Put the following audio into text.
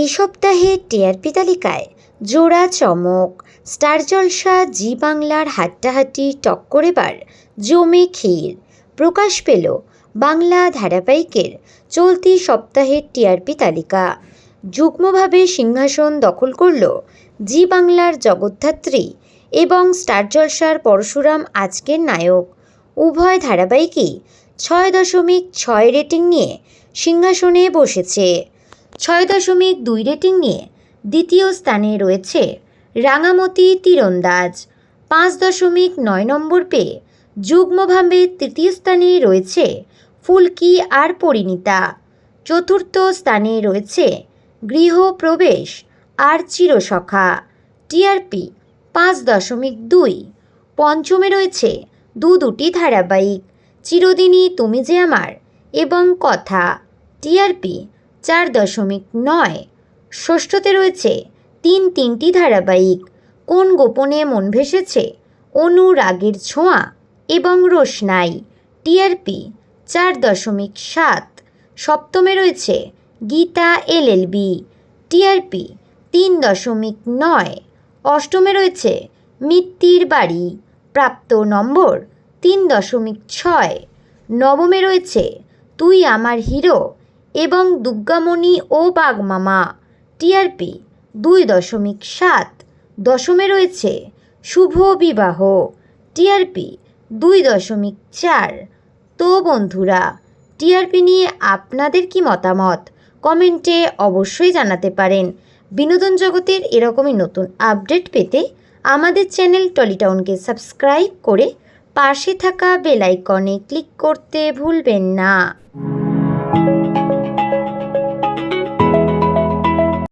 এই সপ্তাহে টিআরপি তালিকায়। জোড়া চমক, স্টার জলসা, জি বাংলার হাড্ডাহাড্ডি টক্কর এবার জমে ক্ষীর। প্রকাশ পেল বাংলা ধারাবাহিকের চলতি সপ্তাহের টিআরপি তালিকা। যুগ্মভাবে সিংহাসন দখল করল জি বাংলার জগদ্ধাত্রী এবং স্টার জলসার পরশুরাম আজকের নায়ক। উভয় ধারাবাহিকই ছয় দশমিক ছয় রেটিং নিয়ে সিংহাসনে বসেছে। ছয় দশমিক দুই রেটিং নিয়ে দ্বিতীয় স্থানে রয়েছে রাঙামতি তীরন্দাজ। পাঁচ দশমিক নয় নম্বর পেয়ে যুগ্মভাবে তৃতীয় স্থানে রয়েছে ফুলকি আর পরিণীতা। চতুর্থ স্থানে রয়েছে গৃহপ্রবেশ আর চিরসখা। টিআরপি পাঁচ দশমিক দুই। পঞ্চমে রয়েছে দু দুটি ধারাবাহিক, চিরদিনই তুমি যে আমার এবং কথা। টিআরপি চার দশমিক নয়। ষষ্ঠতে রয়েছে তিন তিনটি ধারাবাহিক। কোন গোপনে মন ভেসেছে? অনুরাগের ছোঁয়া এবং রোশনাই। টিআরপি চার দশমিক সাত। সপ্তমে রয়েছে গীতা এলএলবি। টিআরপি তিন দশমিক নয়। অষ্টমে রয়েছে মিত্তির বাড়ি। প্রাপ্ত নম্বর তিন দশমিক ছয়। নবমে রয়েছে তুই আমার হিরো এবং দুগ্গামণি ও বাগমামা টিআরপি দুই দশমিক সাত। দশমে রয়েছে শুভ বিবাহ টিআরপি দুই দশমিক চার। তো বন্ধুরা টিআরপি নিয়ে আপনাদের কি মতামত? কমেন্টে অবশ্যই জানাতে পারেন। বিনোদন জগতের এরকমই নতুন আপডেট পেতে আমাদের চ্যানেল টলিটাউনকে সাবস্ক্রাইব করে পাশে থাকা বেল আইকনে ক্লিক করতে ভুলবেন না।